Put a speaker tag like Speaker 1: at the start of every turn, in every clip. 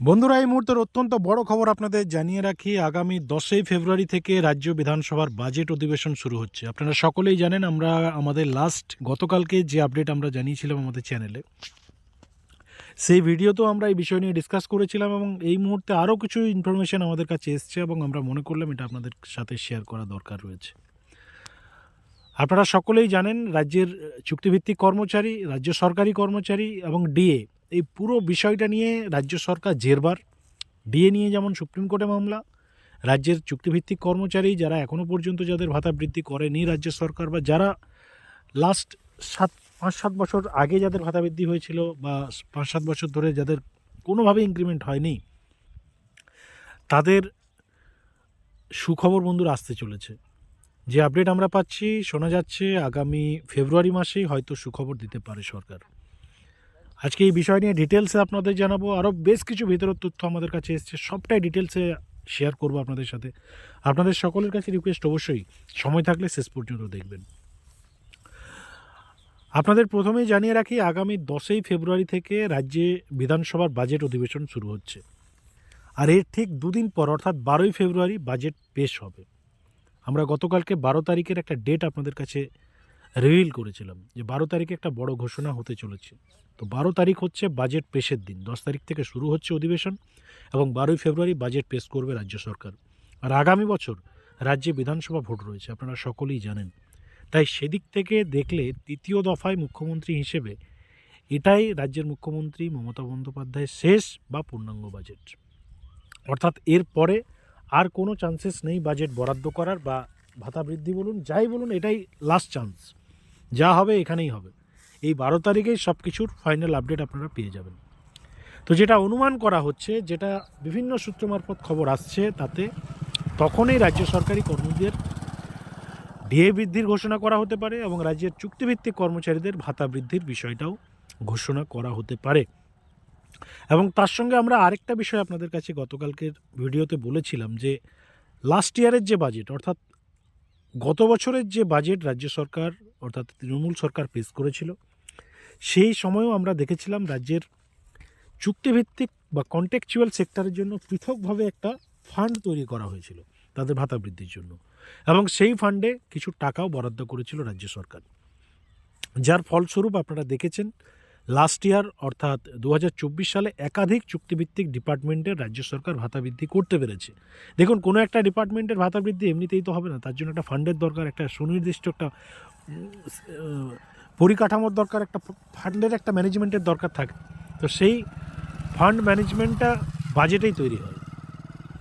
Speaker 1: বন্ধুরা, এই মুহূর্তের অত্যন্ত বড় খবর আপনাদের জানিয়ে রাখি, আগামী দশই ফেব্রুয়ারি থেকে রাজ্য বিধানসভার বাজেট অধিবেশন শুরু হচ্ছে। আপনারা সকলেই জানেন, আমরা আমাদের লাস্ট গতকালকে যে আপডেট আমরা জানিয়েছিলাম আমাদের চ্যানেলে সেই ভিডিওতেও আমরা এই বিষয় নিয়ে ডিসকাস করেছিলাম এবং এই মুহূর্তে আরও কিছু ইনফরমেশন আমাদের কাছে এসছে এবং আমরা মনে করলাম এটা আপনাদের সাথে শেয়ার করা দরকার রয়েছে। আপনারা সকলেই জানেন, রাজ্যের চুক্তিভিত্তিক কর্মচারী, রাজ্য সরকারি কর্মচারী এবং ডিএ এই পুরো বিষয়টা নিয়ে রাজ্য সরকার জেরবার। ডিএ নিয়ে যেমন সুপ্রিম কোর্টে মামলা, রাজ্যের চুক্তিভিত্তিক কর্মচারী যারা এখনও পর্যন্ত যাদের ভাতা বৃদ্ধি করেনি রাজ্য সরকার বা যারা লাস্ট সাত, পাঁচ, সাত বছর আগে যাদের ভাতা বৃদ্ধি হয়েছিল বা পাঁচ, সাত বছর ধরে যাদের কোনোভাবে ইনক্রিমেন্ট হয়নি, তাদের সুখবর বন্ধুরা আসতে চলেছে। যে আপডেট আমরা পাচ্ছি, শোনা যাচ্ছে আগামী ফেব্রুয়ারি মাসেই হয়তো সুখবর দিতে পারে সরকার। আজকে এই বিষয় নিয়ে ডিটেলসে আপনাদের জানাব। আরও বেশ কিছু ভেতরের তথ্য আমাদের কাছে এসছে। সবটাই ডিটেলসে শেয়ার করব আপনাদের সাথে। আপনাদের সকলের কাছে রিকোয়েস্ট অবশ্যই। সময় থাকলে শেষ পর্যন্ত দেখবেন। আপনাদের প্রথমেই জানিয়ে রাখি, আগামী দশই ফেব্রুয়ারি থেকে রাজ্যে বিধানসভার বাজেট অধিবেশন শুরু হচ্ছে। আর এর ঠিক দুদিন পর, অর্থাৎ বারোই ফেব্রুয়ারি বাজেট পেশ হবে। আমরা গতকালকে বারো তারিখের একটা ডেট আপনাদের কাছে রিভিল করেছিলাম যে বারো তারিখে একটা বড় ঘোষণা হতে চলেছে। তো বারো তারিখ হচ্ছে বাজেট পেশের দিন। দশ তারিখ থেকে শুরু হচ্ছে অধিবেশন এবং বারোই ফেব্রুয়ারি বাজেট পেশ করবে রাজ্য সরকার। আর আগামী বছর রাজ্যে বিধানসভা ভোট রয়েছে, আপনারা সকলেই জানেন। তাই সেদিক থেকে দেখলে তৃতীয় দফায় মুখ্যমন্ত্রী হিসেবে এটাই রাজ্যের মুখ্যমন্ত্রী মমতা বন্দ্যোপাধ্যায়ের শেষ বা পূর্ণাঙ্গ বাজেট অর্থাৎ এর পরে আর কোনো চান্সেস নেই বাজেট বরাদ্দ করার বা ভাতা বৃদ্ধি বলুন, যাই বলুন, এটাই লাস্ট চান্স যা হবে এখানেই হবে। এই বারো তারিখেই সব কিছুর ফাইনাল আপডেট আপনারা পেয়ে যাবেন। তো যেটা অনুমান করা হচ্ছে, যেটা বিভিন্ন সূত্র মারফত খবর আসছে, তাতে তখনই রাজ্য সরকারি কর্মীদের ডিএ বৃদ্ধির ঘোষণা করা হতে পারে এবং রাজ্যের চুক্তিভিত্তিক কর্মচারীদের ভাতা বৃদ্ধির বিষয়টাও ঘোষণা করা হতে পারে। এবং তার সঙ্গে আমরা আরেকটা বিষয় আপনাদের কাছে গতকালকের ভিডিওতে বলেছিলাম যে লাস্ট ইয়ারের যে বাজেট অর্থাৎ গত বছরের যে বাজেট রাজ্য সরকার অর্থাৎ তৃণমূল সরকার পেশ করেছিল, সেই সময়ও আমরা দেখেছিলাম রাজ্যের চুক্তিভিত্তিক বা কন্টেকচুয়াল সেক্টরের জন্য পৃথকভাবে একটা ফান্ড তৈরি করা হয়েছিল তাদের ভাতা বৃদ্ধির জন্য। এবং সেই ফান্ডে কিছু টাকাও বরাদ্দ করেছিল রাজ্য সরকার। যার ফলস্বরূপ আপনারা দেখেছেন লাস্ট ইয়ার অর্থাৎ দু হাজার চব্বিশ সালে একাধিক চুক্তিভিত্তিক ডিপার্টমেন্টের রাজ্য সরকার ভাতা বৃদ্ধি করতে পেরেছে। দেখুন, কোনো একটা ডিপার্টমেন্টের ভাতা বৃদ্ধি এমনিতেই তো হবে না, তার জন্য একটা ফান্ডের দরকার, একটা সুনির্দিষ্ট একটা পরিকাঠামোর দরকার, একটা ফান্ডের একটা ম্যানেজমেন্টের দরকার থাকে। তো সেই ফান্ড ম্যানেজমেন্টটা বাজেটেই তৈরি হয়।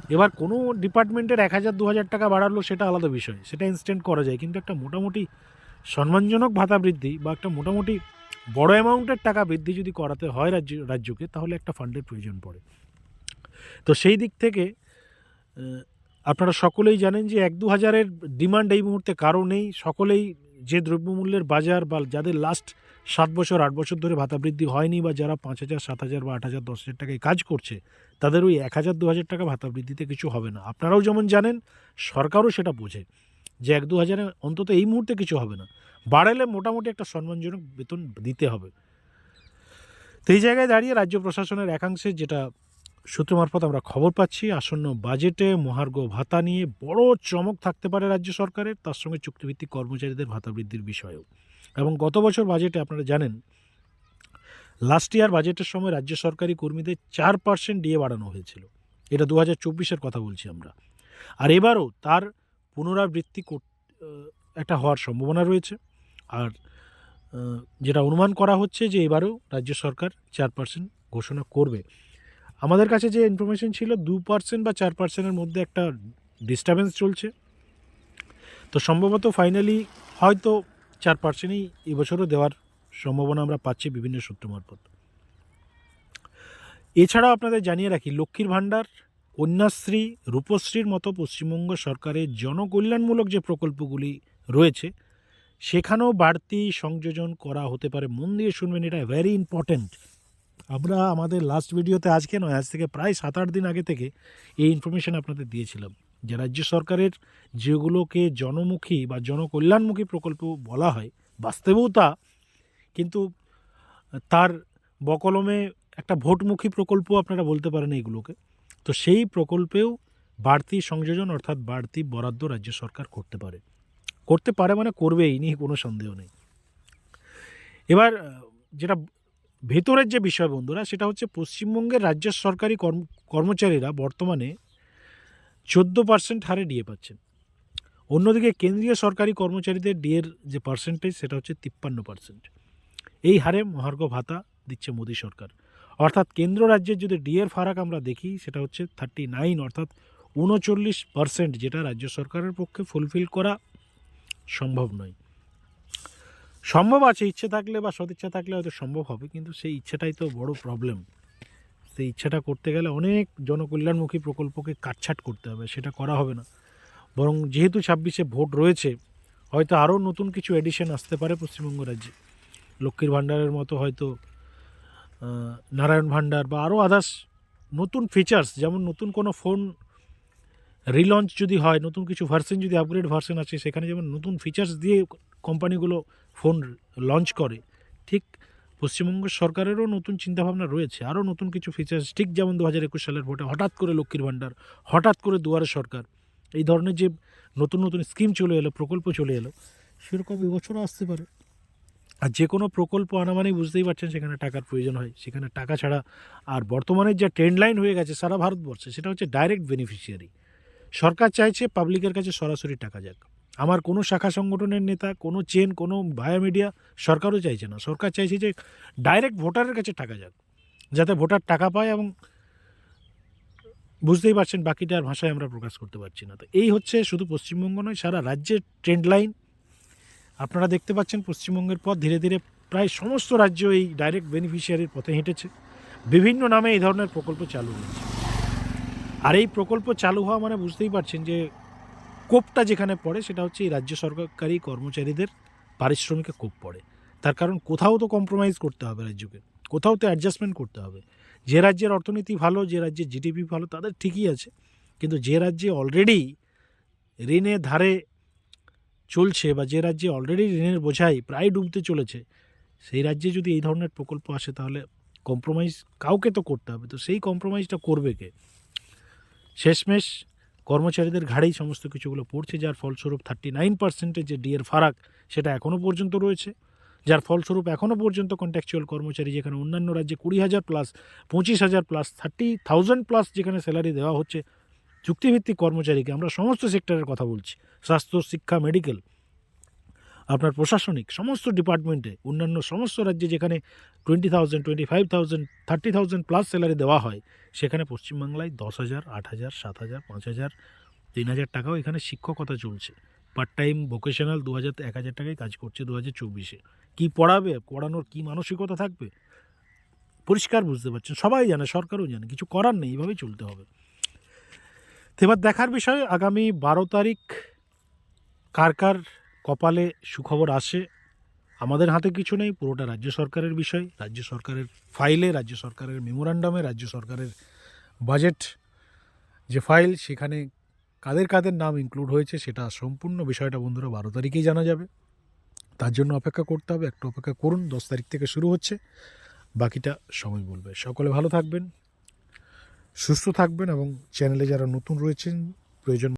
Speaker 1: এবার কোনো ডিপার্টমেন্টের এক হাজার, দু হাজার টাকা বাড়ালো, সেটা আলাদা বিষয়। সেটা ইনস্ট্যান্ট করা যায়, কিন্তু একটা মোটামুটি সম্মানজনক ভাতা বৃদ্ধি বা একটা মোটামুটি বড় অ্যামাউন্টের টাকা বৃদ্ধি যদি করাতে হয় রাজ্য, রাজ্যকে, তাহলে একটা ফান্ডের প্রয়োজন পড়ে। তো সেই দিক থেকে আপনারা সকলেই জানেন যে এক দু হাজারের ডিমান্ড এই মুহূর্তে কারও নেই। সকলেই যে দ্রব্যমূল্যের বাজার বা যাদের লাস্ট সাত বছর, আট বছর ধরে ভাতা বৃদ্ধি হয়নি বা যারা পাঁচ হাজার, সাত হাজার বা আট হাজার, দশ হাজার টাকায় কাজ করছে, তাদের ওই এক হাজার, দু হাজার টাকা ভাতা বৃদ্ধিতে কিছু হবে না। আপনারাও যেমন জানেন, সরকারও সেটা বোঝে। যে এক দু হাজারে অন্তত এই মুহূর্তে কিছু হবে না। বাড়ালে মোটামুটি একটা সম্মানজনক বেতন দিতে হবে। তো এই জায়গায় দাঁড়িয়ে রাজ্য প্রশাসনের একাংশে যেটা সূত্র মারফত আমরা খবর পাচ্ছি, আসন্ন বাজেটে মহার্ঘ ভাতা নিয়ে বড় চমক থাকতে পারে রাজ্য সরকারের, তার সঙ্গে চুক্তিভিত্তিক কর্মচারীদের ভাতা বৃদ্ধির বিষয়েও। এবং গত বছর বাজেটে আপনারা জানেন লাস্ট ইয়ার বাজেটের সময় রাজ্য সরকারি কর্মীদের চার পার্সেন্ট ডিএ বাড়ানো হয়েছিল। এটা দু হাজার কথা বলছি আমরা। আর এবারও তার পুনরাবৃত্তি একটা হওয়ার সম্ভাবনা রয়েছে। আর যেটা অনুমান করা হচ্ছে যে এবারেও রাজ্য সরকার চার পার্সেন্ট ঘোষণা করবে। আমাদের কাছে যে ইনফরমেশন ছিল, দু পার্সেন্ট বা চার পার্সেন্টের মধ্যে একটা ডিস্টারবেন্স চলছে। তো সম্ভবত ফাইনালি হয়তো চার পার্সেন্টই এবছরও দেওয়ার সম্ভাবনা আমরা পাচ্ছি বিভিন্ন সূত্র মারফত। এছাড়াও আপনাদের জানিয়ে রাখি, লক্ষ্মীর ভাণ্ডার কন্যাশ্রী, রূপশ্রীর মতো পশ্চিমবঙ্গ সরকারের জনকল্যাণমূলক যে প্রকল্পগুলি রয়েছে, সেখানেও বাড়তি সংযোজন করা হতে পারে। মন দিয়ে শুনবেন, এটা ভেরি ইম্পর্ট্যান্ট আমরা আমাদের লাস্ট ভিডিওতে আজকে নয়, আজ থেকে প্রায় সাত আট দিন আগে থেকে এই ইনফরমেশন আপনাদের দিয়েছিলাম যে রাজ্য সরকারের যেগুলোকে জনমুখী বা জনকল্যাণমুখী প্রকল্প বলা হয়, বাস্তবেও তা, কিন্তু তার বকলমে একটা ভোটমুখী প্রকল্প আপনারা বলতে পারেন এইগুলোকে। তো সেই প্রকল্পেও বাড়তি সংযোজন অর্থাৎ বাড়তি বরাদ্দ রাজ্য সরকার করতে পারে। করতে পারে মানে করবে এই নিয়ে কোনো সন্দেহ নেই। এবার যেটা ভেতরের যে বিষয় বন্ধুরা, সেটা হচ্ছে পশ্চিমবঙ্গের রাজ্য সরকারি কর্ম, কর্মচারীরা বর্তমানে চোদ্দ পার্সেন্ট হারে ডিএ পাচ্ছেন। অন্যদিকে কেন্দ্রীয় সরকারি কর্মচারীদের ডিএর যে পার্সেন্টেজ সেটা হচ্ছে তিপ্পান্ন পার্সেন্ট এই হারে মহার্ঘ ভাতা দিচ্ছে মোদী সরকার। অর্থাৎ কেন্দ্র রাজ্যের যদি ডিএর ফারাক আমরা দেখি, সেটা হচ্ছে থার্টি নাইন অর্থাৎ উনচল্লিশ পার্সেন্ট যেটা রাজ্য সরকারের পক্ষে ফুলফিল করা সম্ভব নয়। সম্ভব আছে, ইচ্ছে থাকলে বা সদিচ্ছা থাকলে হয়তো সম্ভব হবে, কিন্তু সেই ইচ্ছেটাই তো বড় প্রবলেম সেই ইচ্ছাটা করতে গেলে অনেক জনকল্যাণমুখী প্রকল্পকে কাটছাট করতে হবে, সেটা করা হবে না। বরং যেহেতু ছাব্বিশে ভোট রয়েছে, হয়তো আরও নতুন কিছু এডিশন আসতে পারে পশ্চিমবঙ্গ রাজ্যে। লক্ষ্মীর ভাণ্ডারের মতো হয়তো নারায়ণ ভাণ্ডার বা আরও আদার্স নতুন ফিচার্স যেমন নতুন কোনো ফোন রিলঞ্চ যদি হয়, নতুন কিছু ভার্সন যদি আপগ্রেড ভার্সন আছে, সেখানে যেমন নতুন ফিচার্স দিয়ে কোম্পানিগুলো ফোন লঞ্চ করে, ঠিক পশ্চিমবঙ্গ সরকারেরও নতুন চিন্তাভাবনা রয়েছে আরও নতুন কিছু ফিচার্স ঠিক যেমন দু হাজার একুশ সালের ভোটে হঠাৎ করে লক্ষ্মীর ভাণ্ডার হঠাৎ করে দুয়ারে সরকার, এই ধরনের যে নতুন নতুন স্কিম চলে এলো, প্রকল্প চলে এলো সেরকম এবছরও আসতে পারে। আর যে কোনো প্রকল্প আনা মানেই বুঝতেই পারছেন সেখানে টাকার প্রয়োজন হয়। সেখানে টাকা ছাড়া আর বর্তমানে যে ট্রেন্ড লাইন হয়ে গেছে সারা ভারতবর্ষে, সেটা হচ্ছে ডাইরেক্ট বেনিফিশিয়ারি সরকার চাইছে পাবলিকের কাছে সরাসরি টাকা যাক। আমার কোনো শাখা সংগঠনের নেতা, কোনো চেন কোনো ভায়া মিডিয়া সরকারও চাইছে না। সরকার চাইছে যে ডাইরেক্ট ভোটারের কাছে টাকা যাক, যাতে ভোটার টাকা পায় এবং বুঝতেই পারছেন বাকিটার ভাষায় আমরা প্রকাশ করতে পারছি না। তো এই হচ্ছে শুধু পশ্চিমবঙ্গ নয়, সারা রাজ্যের ট্রেন্ড লাইন আপনারা দেখতে পাচ্ছেন পশ্চিমবঙ্গের পর ধীরে ধীরে প্রায় সমস্ত রাজ্য এই ডাইরেক্ট বেনিফিশিয়ারির পথে হেঁটেছে। বিভিন্ন নামে এই ধরনের প্রকল্প চালু হয়েছে। আর এই প্রকল্প চালু হওয়া মানে বুঝতেই পারছেন যে কোপটা যেখানে পড়ে সেটা হচ্ছে এই রাজ্য সরকারি কর্মচারীদের পারিশ্রমিকে কোপ পড়ে। তার কারণ কোথাও তো কম্প্রোমাইজ করতে হবে রাজ্যকে, কোথাও তো অ্যাডজাস্টমেন্ট করতে হবে। যে রাজ্যের অর্থনীতি ভালো, যে রাজ্যের জিডিপি ভালো, তাদের ঠিকই আছে। কিন্তু যে রাজ্যে অলরেডি ঋণে ধারে চলছে বা যে রাজ্যে অলরেডি ঋণের বোঝাই প্রায় ডুবতে চলেছে, সেই রাজ্যে যদি এই ধরনের প্রকল্প আসে তাহলে কম্প্রোমাইজ কাউকে তো করতে হবে। তো সেই কম্প্রোমাইজটা করবে কে? শেষমেশ কর্মচারীদের ঘাড়েই সমস্ত কিছুগুলো পড়ছে, যার ফলস্বরূপ থার্টি নাইন পার্সেন্টের যে ডিএর ফারাক সেটা এখনও পর্যন্ত রয়েছে। যার ফলস্বরূপ এখনও পর্যন্ত কন্ট্রাকচুয়াল কর্মচারী যেখানে অন্যান্য রাজ্যে কুড়ি হাজার প্লাস পঁচিশ হাজার প্লাস থার্টি থাউজেন্ড প্লাস যেখানে স্যালারি দেওয়া হচ্ছে চুক্তিভিত্তিক কর্মচারীকে আমরা সমস্ত সেক্টরের কথা বলছি। স্বাস্থ্য, শিক্ষা, মেডিকেল, আপনার প্রশাসনিক সমস্ত ডিপার্টমেন্টে অন্যান্য সমস্ত রাজ্যে যেখানে twenty thousand twenty five thousand thirty thousand plus salary দেওয়া হয়, সেখানে পশ্চিমবাংলায় দশ হাজার, আট হাজার, সাত হাজার, পাঁচ হাজার, তিন হাজার টাকাও এখানে শিক্ষকতা চলছে। পার্ট টাইম ভোকেশনাল দু হাজার এক হাজার টাকায় কাজ করছে দু হাজার চব্বিশে। কী পড়াবে, পড়ানোর কী মানসিকতা থাকবে? পরিষ্কার বুঝতে পারছেন, সবাই জানে, সরকারও জানে, কিছু করার নেই এইভাবেই চলতে হবে। তো এবার দেখার বিষয়, আগামী বারো তারিখ কার কার কপালে সুখবর আসে আমাদের হাতে কিছু নেই, পুরোটা রাজ্য সরকারের বিষয়, রাজ্য সরকারের ফাইলে, রাজ্য সরকারের মেমোরান্ডামে রাজ্য সরকারের বাজেট যে ফাইল সেখানে কাদের কাদের নাম ইনক্লুড হয়েছে সেটা সম্পূর্ণ বিষয়টা বন্ধুরা বারো তারিখেই জানা যাবে। তার জন্য অপেক্ষা করতে হবে, একটু অপেক্ষা করুন, দশ তারিখ থেকে শুরু হচ্ছে, বাকিটা সময় বলবে। সকলে ভালো থাকবেন। সুস্থ থাকবেন এবং চ্যানেলে যারা নতুন রয়েছেন প্রয়োজন